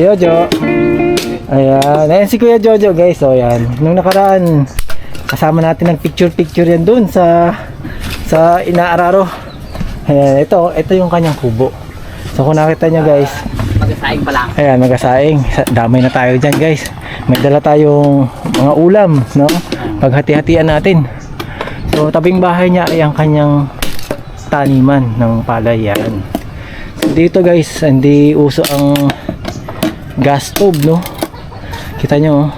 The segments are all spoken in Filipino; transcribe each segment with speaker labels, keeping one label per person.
Speaker 1: Jojo. Ayan. Ayan si Kuya Jojo guys. So yan. Nung nakaraan, kasama natin ng picture-picture yan dun sa sa Inaararo. Ayan. Ito, ito yung kanyang kubo. So kung nakita nyo guys,
Speaker 2: Mag-asaing pa lang.
Speaker 1: Ayan, magasaing. Sa- Damay na tayo dyan, guys. May dala tayong mga ulam, no? Paghati-hatian natin. So, tabing bahay niya ay ang kanyang taniman ng palay yan. So, dito, guys, hindi uso ang gas stove, no? Kita nyo, oh.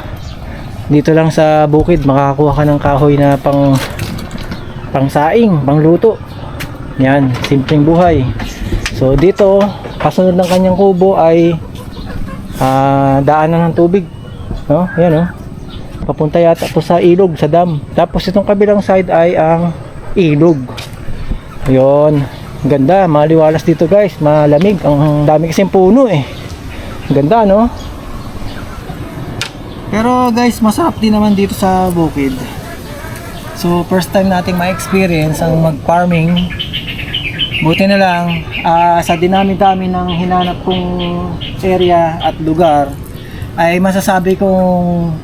Speaker 1: Dito lang sa bukid, makakakuha ka ng kahoy na pang pangsaing, pangluto. Yan, simpleng buhay. So dito, kasunod ng kanyang kubo ay ah, daanan ng tubig. No? Yan oh. Papunta yata to sa ilog, sa dam. Tapos itong kabilang side ay ang ilog. Ayun. Ganda, maliwalas dito guys. Malamig. Ang dami kasing puno eh. Ganda no? Pero guys, masarap din naman dito sa bukid. So first time nating ma-experience ang mag-farming Buti na lang, ah, sa dinami-dami ng hinanap kong area at lugar, ay masasabi kong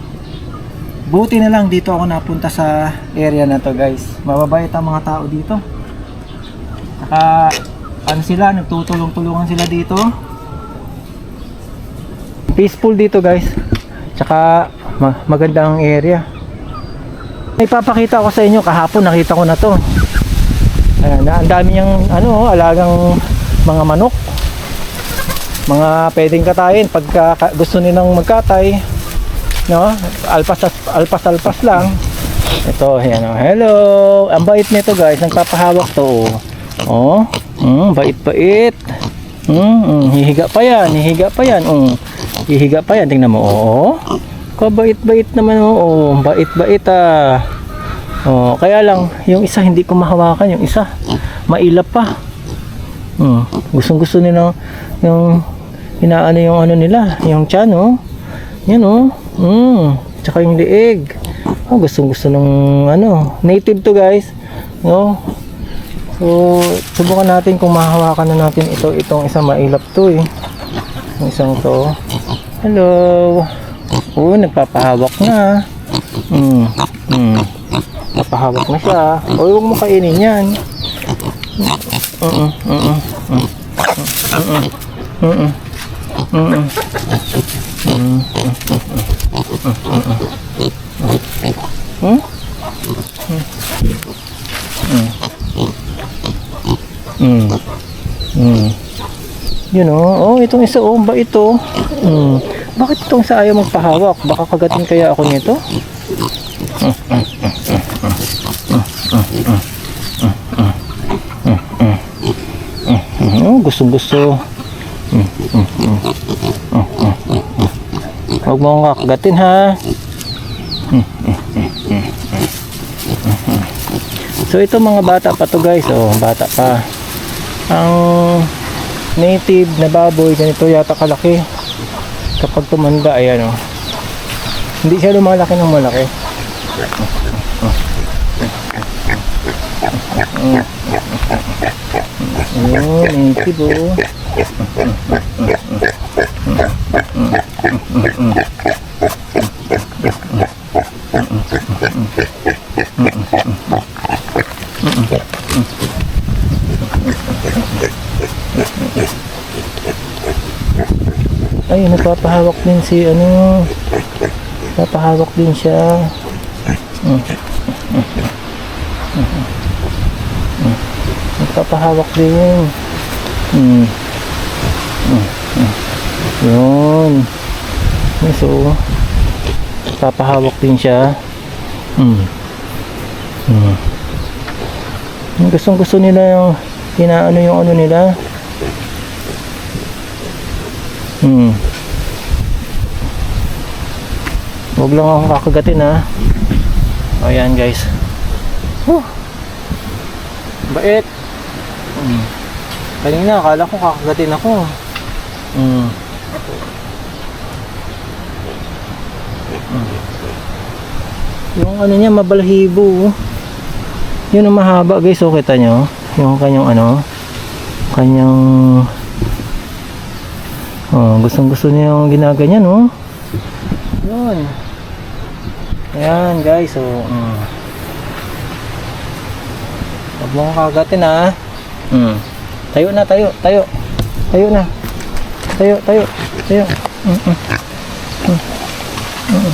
Speaker 1: buti na lang dito ako napunta sa area na to guys. Mababait ang mga tao dito. Saka, ano sila, nagtutulong-tulungan sila dito. Peaceful dito guys. Tsaka, ma- maganda ang area. Ipapakita ko sa inyo, kahapon nakita ko na to. Ayan, ang dami niyang ano, alagang mga manok. Mga pwedeng katayin pagka ka- gusto nilang magkatay. No? Alpas alpas alpas lang. Ito, ayan oh. Hello. Ang bait nito, guys. Nagpapahawak to. Oh. Mm, bait-bait. Mm, mm, hihiga pa yan, hihiga pa yan. Mm. Hihiga pa yan, tingnan mo. Oh. Kabait-bait naman oh. oh. Bait-bait ah. Oh, kaya lang yung isa hindi ko mahawakan, yung isa mailap pa. Hmm. Gustong gusto nila yung inaano yung ano nila, yung tiyan oh. Yan oh. Hmm. Tsaka yung liig. Oh, gustong gusto ng ano, native to guys. No. So, subukan natin kung mahawakan na natin ito, itong isang mailap to eh. Yung isang to. Hello. Oh, nagpapahawak na. Hmm. Hmm. Napahawak na siya. O huwag mo kainin yan. Mm. Mm-mm. Hmm? Mm. Mm. Yun oh. Oh, itong isa oh, ba ito? Mm. Bakit itong isa ayaw magpahawak? Baka kagatin kaya ako nito? Oh, gustong gusto. Huwag mo kagatin ha. So ito mga bata pa to guys, oh, bata pa. Ang native na baboy ganito yata kalaki. Kapag tumanda ayan oh. Hindi siya lumalaki ng malaki. Oh, native oh. Ay, nagpapahawak din si ano. Nagpapahawak din siya. Mm. Mm. Mm. Mm. Nagpapahawak din. Mm. Mm. Mm. Yun. So, nagpapahawak din siya. Mm. Mm. Gustong gusto nila yung inaano yung ano nila. Hmm. Huwag lang akong kakagatin ha. O yan guys. Huh. Bait. Hmm. Kanina akala ko kakagatin ako. Hmm. Hmm. Yung ano niya mabalahibo. oh. Yun ang mahaba guys. O kita nyo. Yung kanyang ano. Kanyang Oh, gustong gusto niya yung ginaganyan, oh. Yun. Ayan, guys. So, mm. Huwag mo kagatin, ha. Mm. Tayo na, tayo, tayo. Tayo na. Tayo, tayo, tayo. Mm -mm. Mm. Mm.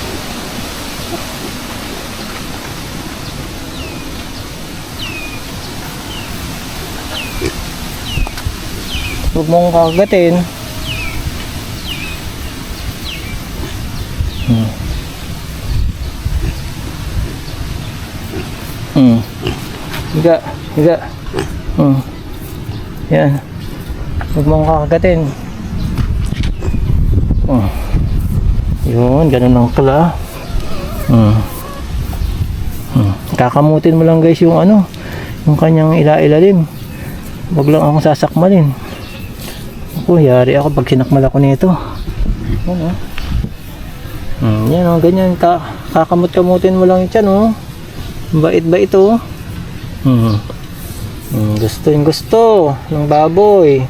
Speaker 1: Huwag mo akong kagatin. Hmm. Higa, higa. Hmm. Yan. Huwag mong kakagatin. Hmm. Yun, ganun ang kala. Hmm. Hmm. Kakamutin mo lang guys yung ano, yung kanyang ila-ilalim. Huwag lang akong sasakmalin. Ako, yari ako pag sinakmal ako nito. Yan oh. Hmm, yan oh, ganyan. Ka kakamot-kamutin mo lang yung tiyan oh. Bait-bait oh. Hmm. Hmm, gusto yung gusto ng baboy.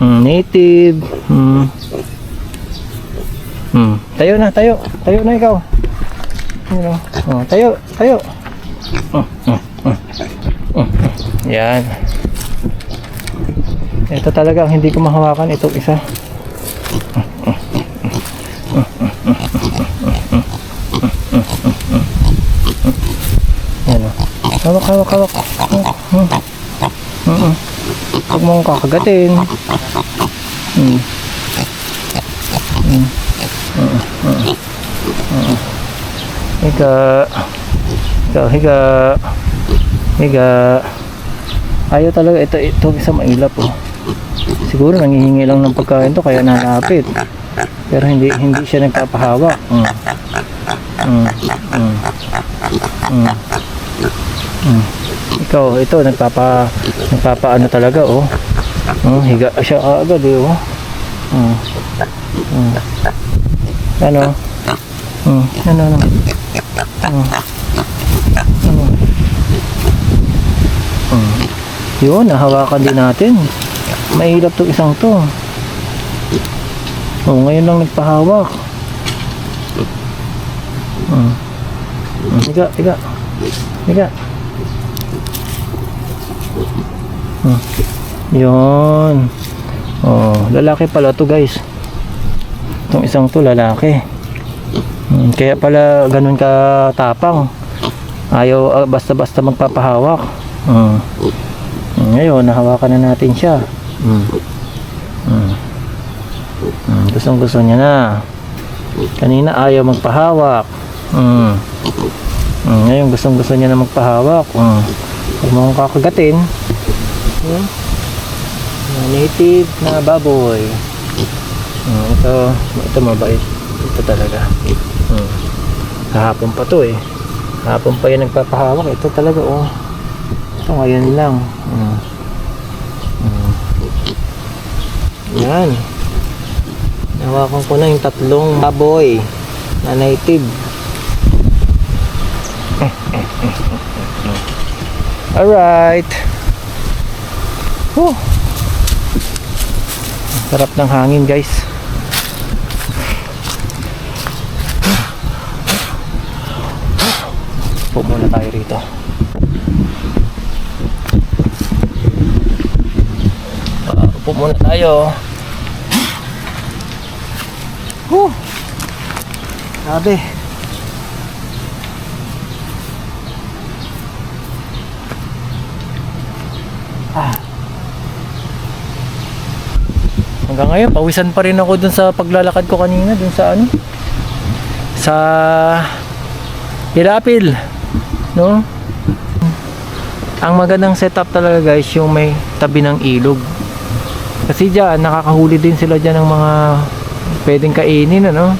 Speaker 1: Hmm, native. Hmm. Hmm. Tayo na, tayo. Tayo na ikaw. Yan oh. Oh, tayo, tayo. Hmm, hmm, hmm. Hmm, hmm. Yan. Ito talaga ang hindi ko mahawakan itong isa. Yan o. Hawak, hawak, hawak. Hmm. Hmm. Hmm. Huwag mong kakagatin. Hmm. Hmm. Hmm. Hmm. Hmm. Higa. Higa, higa. Higa. Ayaw talaga ito, ito isa mailap oh. Siguro nangihingi lang ng pagkain to kaya nalapit. Pero hindi hindi siya nagpapahawak. Mm. Mm. Mm. Mm. Ikaw, ito nagpapa nagpapaano talaga oh. Oh, higa siya agad eh oh. Mm. Mm. Ano? Mm. Ano ano? Mm. Ano? Mm. Yun, nahawakan din natin. Mahirap to isang to. Oh, ngayon lang nagpahawak. Hmm. Hmm. Higa, higa. Higa. Hmm. Yun. Oh, lalaki pala to guys. Itong isang to lalaki. Hmm, kaya pala ganun ka tapang. Ayaw ah, basta-basta magpapahawak. Hmm. Ngayon, nahawakan na natin siya. Mm. Mm. Mm. Gustong gusto niya na. Kanina ayaw magpahawak. Mm. Mm. Ngayon, gustong gusto niya na magpahawak. Mm. Huwag mo akong kakagatin. Mm. Native na baboy. Mm. Ito, ito mabait. Ito talaga. Mm. Kahapon pa to eh. Kahapon pa yan nagpapahawak. Ito talaga oh. Ito ngayon lang. Mm. Mm. Yan. Nawakan ko na yung tatlong baboy na native. Alright. Whew. Sarap ng hangin guys. Po muna tayo rito. Ah, upo muna tayo. Huh. Grabe. Ah. Hanggang ngayon, pawisan pa rin ako dun sa paglalakad ko kanina, dun sa ano? Sa Ilapil. No? Ang magandang setup talaga guys, yung may tabi ng ilog. Kasi diyan nakakahuli din sila diyan ng mga pwedeng kainin ano.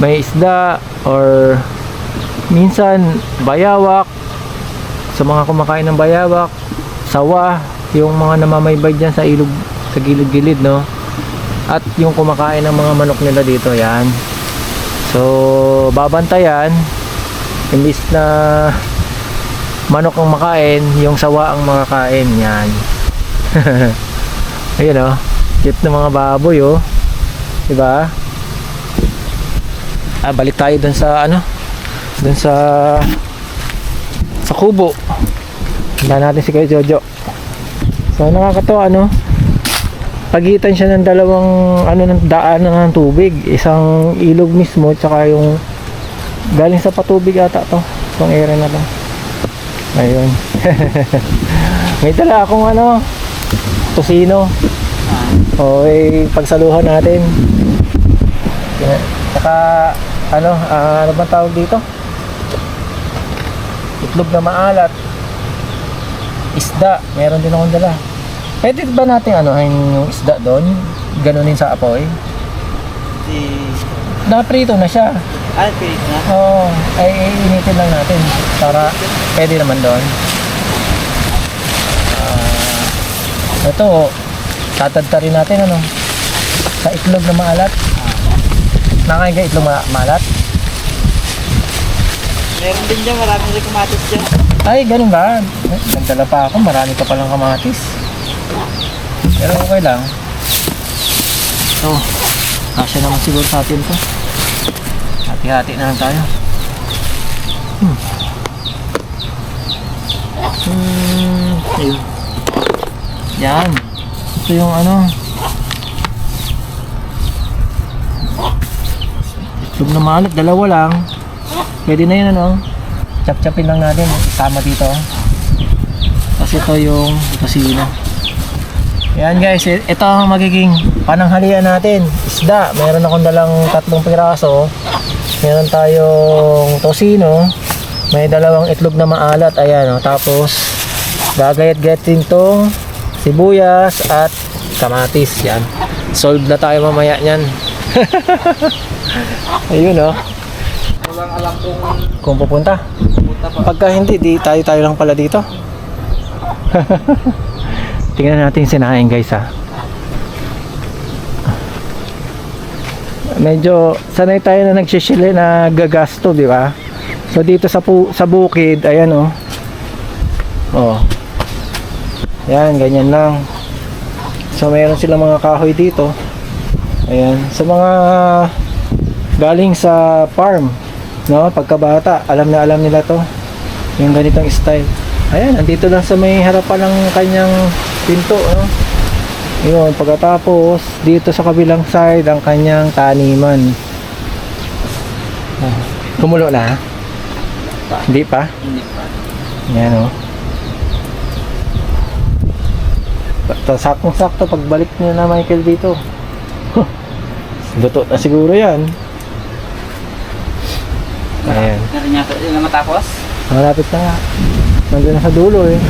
Speaker 1: May isda or minsan bayawak sa mga kumakain ng bayawak, sawa, yung mga namamaybay diyan sa ilog sa gilid-gilid no. At yung kumakain ng mga manok nila dito, yan. So, babantayan imbis na manok ang makain, yung sawa ang makakain, yan. Ayun oh. Cute ng mga baboy oh. Diba? Ah, balik tayo dun sa ano? Dun sa sa kubo. Handa natin si Kuya Jojo. So nakakatawa ano? Pagitan siya ng dalawang ano ng daan ng tubig, isang ilog mismo tsaka yung galing sa patubig ata to, tong area na to. Ayun. May dala akong ano, tosino. O, eh, pagsaluhan natin. Yeah. Saka, ano, ah, ano bang tawag dito? Itlog na maalat. Isda, meron din akong dala. Pwede ba natin ano, yung isda doon? Ganunin sa apoy?
Speaker 2: Si...
Speaker 1: Naprito na siya.
Speaker 2: Ah, pilit na.
Speaker 1: Oo, ay iinitin lang natin para pwede naman doon. Ah, ito, tatadta rin natin ano, sa itlog na maalat. Nakain ka itlog ma- maalat?
Speaker 2: Meron din dyan, maraming rin kumatis dyan.
Speaker 1: Ay, ganun ba? Nagdala pa ako, marami ka palang kamatis. Pero okay lang. Ito, kasya naman siguro sa atin to. Hati-hati na lang tayo. Hmm. Hmm. Yan. Ito yung ano. Itlog na maalat, dalawa lang. Pwede na yun ano. Chap-chapin lang natin. Tama dito. Kasi ito yung tosino. Yan guys, ito ang magiging pananghalian natin. Isda, meron akong dalang tatlong piraso. Meron tayong tosino. May dalawang itlog na maalat. Ayan o. Tapos, gagayat-gayat din tong sibuyas at kamatis. Yan. Solve na tayo mamaya niyan. Ayun o.
Speaker 2: Walang alam kung
Speaker 1: Kung pupunta.
Speaker 2: pupunta pa.
Speaker 1: Pagka hindi, di tayo-tayo lang pala dito. Tingnan natin sinaing guys ha. Medyo sanay tayo na nagsisili na gagasto, di ba? So dito sa pu- sa bukid, ayan oh. Oh. Yan, ganyan lang. So mayroon silang mga kahoy dito. Ayan, sa mga galing sa farm, no? Pagkabata, alam na alam nila to. Yung ganitong style. Ayan, andito lang sa may harapan ng kanyang pinto, no? Yun, pagkatapos, dito sa kabilang side, ang kanyang taniman. Ah, Kumulo na? Hindi pa?
Speaker 2: Hindi pa.
Speaker 1: Yan o. Saktong-sakto pagbalik niya na Michael dito. Huh. Luto na siguro yan. Ayan.
Speaker 2: Meron niya matapos?
Speaker 1: Malapit na nga. Nandun na sa dulo eh.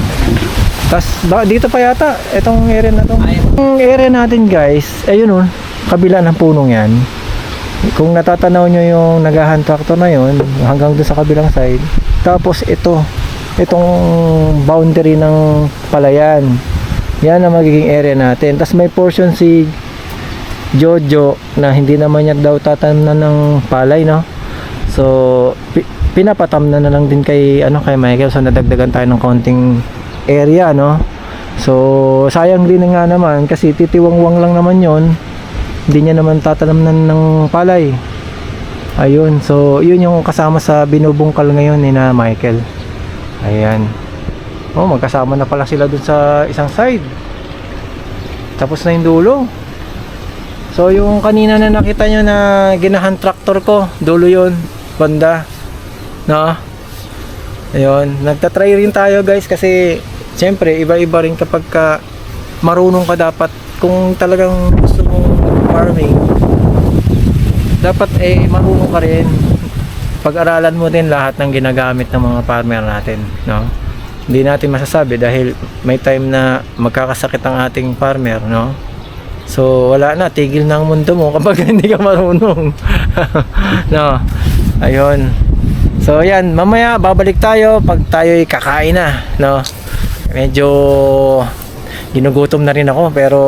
Speaker 1: Tapos baka dito pa yata. Itong area na to. Yung area natin guys. Ayun o. Kabila ng punong yan. Kung natatanaw nyo yung nagahan tractor na yun. Hanggang doon sa kabilang side. Tapos ito. Itong boundary ng palayan. Yan ang magiging area natin. Tapos may portion si Jojo na hindi naman niya daw tatamnan ng palay, no? So, pi- pinapatam na na lang din kay ano kay Michael so nadagdagan tayo ng konting area no? So sayang din nga naman kasi titiwangwang lang naman yon hindi niya naman tatanamnan ng palay. Ayun so yun yung kasama sa binubungkal ngayon ni na Michael. Ayan. Oh magkasama na pala sila dun sa isang side. Tapos na yung dulo. So yung kanina na nakita nyo na ginahan tractor ko dulo yun banda no? Ayun nagtatry rin tayo guys kasi syempre iba-iba rin kapag ka marunong ka dapat. Kung talagang gusto mong farming dapat eh marunong ka rin. Pag-aralan mo din lahat ng ginagamit ng mga farmer natin no? Hindi natin masasabi dahil may time na magkakasakit ang ating farmer no? So wala na. Tigil na ang mundo mo kapag hindi ka marunong. No? Ayun. So yan. Mamaya babalik tayo pag tayo kakain na no medyo ginugutom na rin ako pero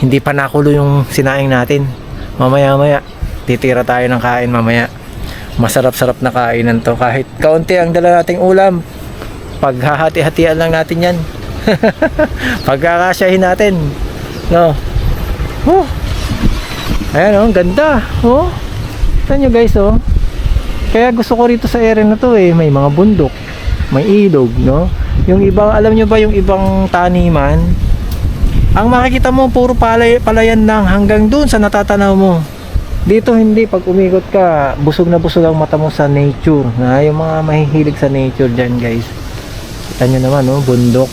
Speaker 1: hindi pa nakulo yung sinaing natin mamaya maya titira tayo ng kain mamaya masarap-sarap na kainan to kahit kaunti ang dala nating ulam paghahati-hatian lang natin yan Pagkakasyahin natin. No. Oh. Ayan oh, ganda. Oh. Tignan nyo guys oh. Kaya gusto ko rito sa area na to eh, may mga bundok, may ilog, no? Yung ibang, alam nyo ba yung ibang taniman? Ang makikita mo, puro palay, palayan lang hanggang dun sa natatanaw mo. Dito hindi, pag umikot ka, busog na busog ang mata mo sa nature. Na yung mga mahihilig sa nature dyan guys. Kita nyo naman, no? bundok.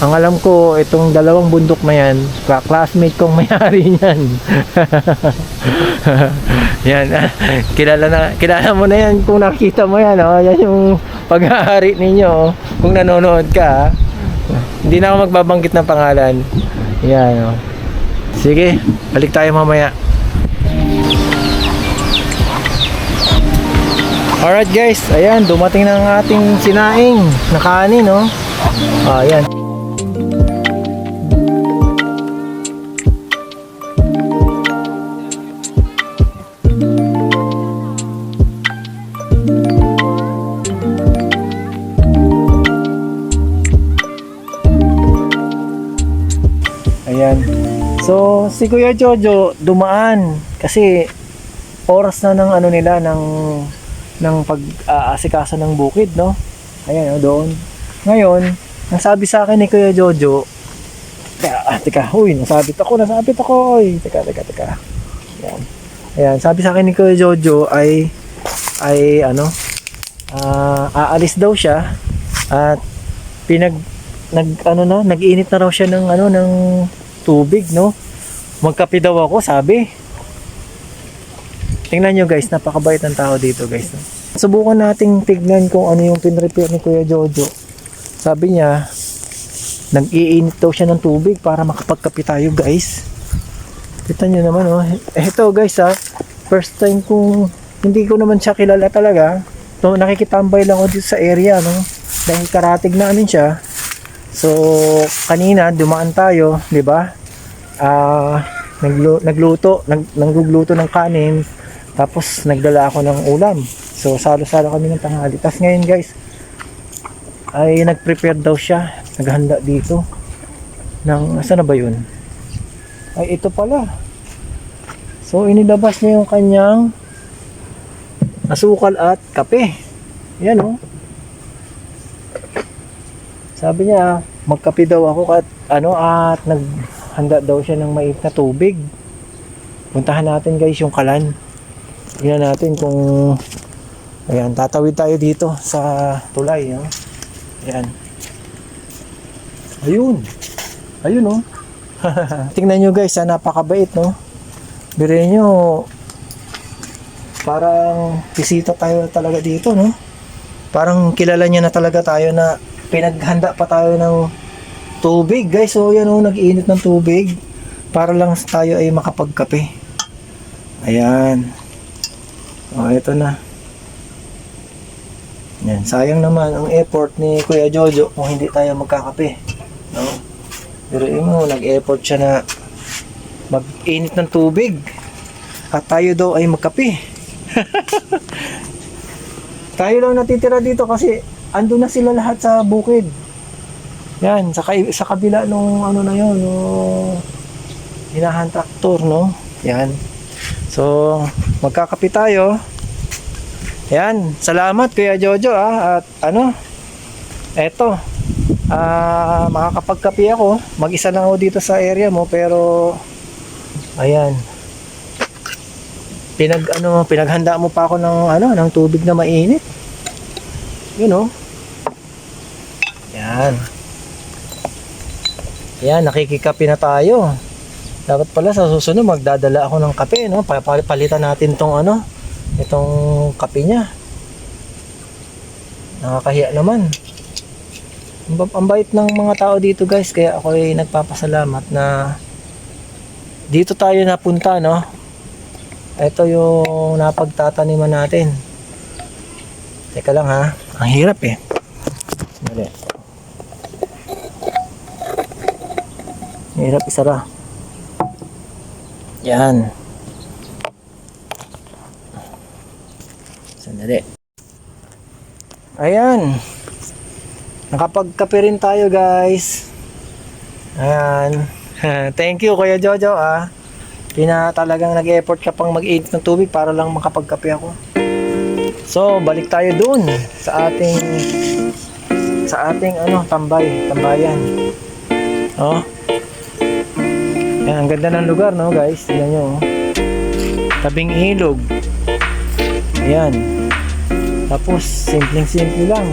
Speaker 1: Ang alam ko, itong dalawang bundok na yan, classmate kong may-ari niyan. yan, kilala na, kilala mo na yan kung nakita mo yan, oh. Yan yung pag-aari ninyo, oh. kung nanonood ka, ah. Hindi na ako magbabanggit ng pangalan. Yan, oh. Sige, balik tayo mamaya. Alright guys, ayan, dumating na ang ating sinaing na kanin, no? Ah, ayan. Ayan. Si Kuya Jojo dumaan kasi oras na ng ano nila ng ng pag-aasikaso ng bukid, no? Ayan, oh, doon. Ngayon, nasabi sa akin ni Kuya Jojo, teka, ah, teka, huy, nasabit ako, nasabit ako, oy. Teka, teka, teka. Ayan. Ayan, sabi sa akin ni Kuya Jojo ay, ay, ano, ah, aalis daw siya at pinag, nag, ano na, nag-init na raw siya ng, ano, ng tubig, no? Magkape daw ako, sabi. Tingnan nyo guys, napakabait ng tao dito guys. Subukan nating tignan kung ano yung pinrepair ni Kuya Jojo. Sabi niya, nag-iinit daw siya ng tubig para makapagkape tayo guys. Kita nyo naman oh. Ito guys ha, first time kong, hindi ko naman siya kilala talaga. No, nakikitambay lang ako dito sa area no. Dahil karatig namin siya. So, kanina dumaan tayo, 'di ba? Ah, naglu- nagluto, nag nagluluto ng kanin, tapos nagdala ako ng ulam. So, salo-salo kami ng tanghali. Tapos ngayon, guys, ay nag-prepare daw siya, naghanda dito ng asa na ba 'yun? Ay ito pala. So, inilabas niya yung kanyang asukal at kape. Yan oh. Sabi niya, magkape daw ako at ano at naghanda daw siya ng mait na tubig. Puntahan natin guys yung kalan. Tingnan natin kung ayan, tatawid tayo dito sa tulay, no? Ayan. Ayun. Ayun oh. Tingnan nyo guys, ah, napakabait no. Birin nyo parang bisita tayo talaga dito no. Parang kilala niya na talaga tayo na pinaghanda pa tayo ng tubig guys. So yan oh, nag-iinit ng tubig para lang tayo ay makapagkape. Ayan. Oh, ito na. Yan, sayang naman ang effort ni Kuya Jojo kung hindi tayo magkakape. No? Pero mo, nag-effort siya na mag-init ng tubig. At tayo daw ay magkape. tayo lang natitira dito kasi ando na sila lahat sa bukid. Yan, sa, sa kabila nung ano na yun, nung hinahan traktor, no? Yan. So, magkakape tayo. Yan, salamat Kuya Jojo ah. At ano, eto, ah makakapagkape ako. Mag-isa lang ako dito sa area mo pero ayan. Pinag ano, pinaghanda mo pa ako ng ano, ng tubig na mainit. Yun oh. Yan. Yan, nakikikape na tayo. Dapat pala sa susunod magdadala ako ng kape, no? Pa- Palitan natin tong ano, itong kape niya. Nakakahiya naman. Ang bait ng mga tao dito guys, kaya ako ay nagpapasalamat na dito tayo napunta, no? Ito yung napagtataniman natin. Teka lang ha, ang hirap eh. Dali. Hirap isara. Yan. Sandali. Ayan. Nakapagkape rin tayo guys. Ayan. Thank you Kuya Jojo ah. Pina talagang nag-effort ka pang mag-init ng tubig para lang makapagkape ako. So, balik tayo dun sa ating sa ating ano, tambay, tambayan. Oh. Yan, ang ganda ng lugar, no, guys? Tingnan nyo, oh. Tabing ilog. Ayan. Tapos, simpleng-simple lang.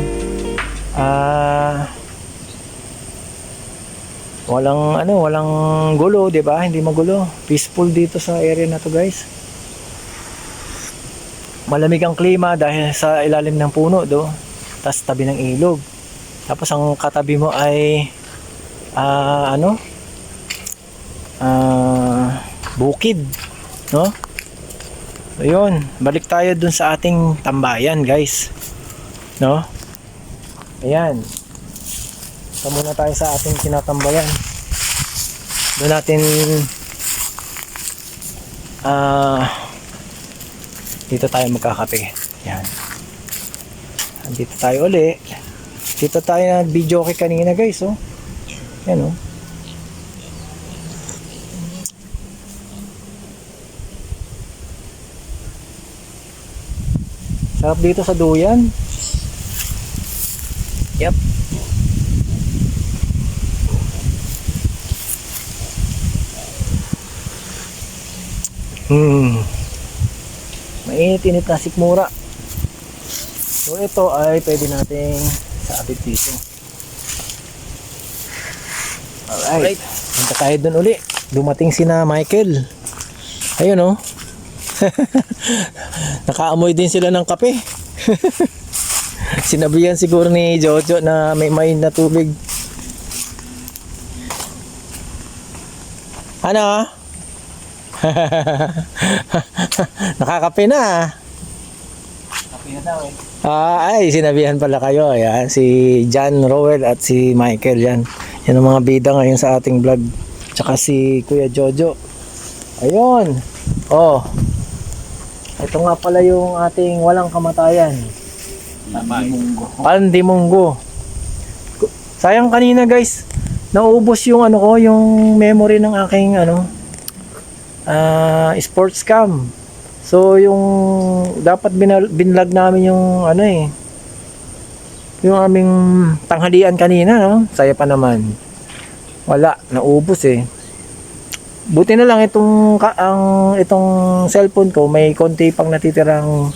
Speaker 1: Ah... walang ano, walang gulo, 'di ba? Hindi magulo. Peaceful dito sa area na to, guys. Malamig ang klima dahil sa ilalim ng puno do. Tapos tabi ng ilog. Tapos ang katabi mo ay ah ano? Bukid, no? Ayun, balik tayo dun sa ating tambayan, guys. No? Ayan. Ito muna tayo sa ating tinatambayan. Doon natin ah dito tayo magkakape. Yan. Dito tayo uli. Dito tayo nag-video kay kanina guys, oh. Yan, oh. Sarap dito sa duyan. Yep. Hmm. Mainit-init na sikmura. So ito ay pwede nating sabit dito. Alright. Punta tayo dun uli. Dumating sina Michael. Ayun oh. Nakaamoy din sila ng kape. Sinabihan siguro ni Jojo na may main na tubig. Ano? Nakakape na.
Speaker 2: Kape na daw eh.
Speaker 1: Ah, ay, sinabihan pala kayo. Ayan, si John Rowell at si Michael yan. Yan ang mga bida ngayon sa ating vlog. Tsaka si Kuya Jojo. Ayun. Oh. Ito nga pala yung ating walang kamatayan.
Speaker 2: Munggo.
Speaker 1: Pandimunggo. Sayang kanina guys, naubos yung ano ko, yung memory ng aking ano, ah sports cam. So yung dapat binal- binlog namin yung ano eh, yung aming tanghalian kanina, no? Saya pa naman. Wala, naubos eh. Buti na lang itong ang itong cellphone ko may konti pang natitirang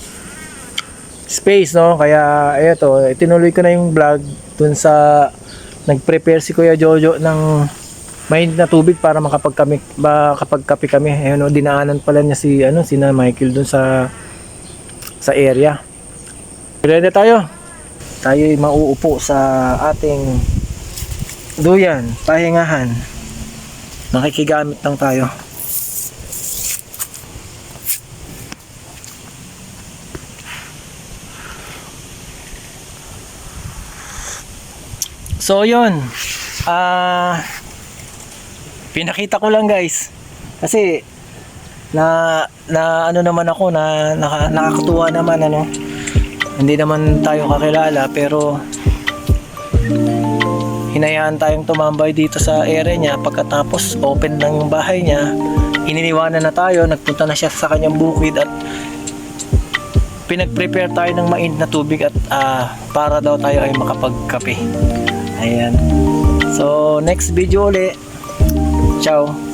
Speaker 1: space no? Kaya eto itinuloy ko na yung vlog dun sa nag-prepare si Kuya Jojo ng mainit na tubig para makapagkami makapagkape kami. Ayun no dinaanan pala niya si ano si na Michael dun sa sa area. Ready tayo? Tayo mauupo sa ating duyan pahingahan nakikigamit lang tayo So yun. Ah pinakita ko lang guys. Kasi na na ano naman ako na naka, nakakatuwa naman ano. Hindi naman tayo kakilala pero hinayaan tayong tumambay dito sa area niya pagkatapos open lang yung bahay niya. Ininiwanan na tayo, nagpunta na siya sa kanyang bukid at pinag-prepare tayo ng mainit na tubig at ah, para daw tayo ay makapagkape. Ayan. So, next video ulit. Ciao.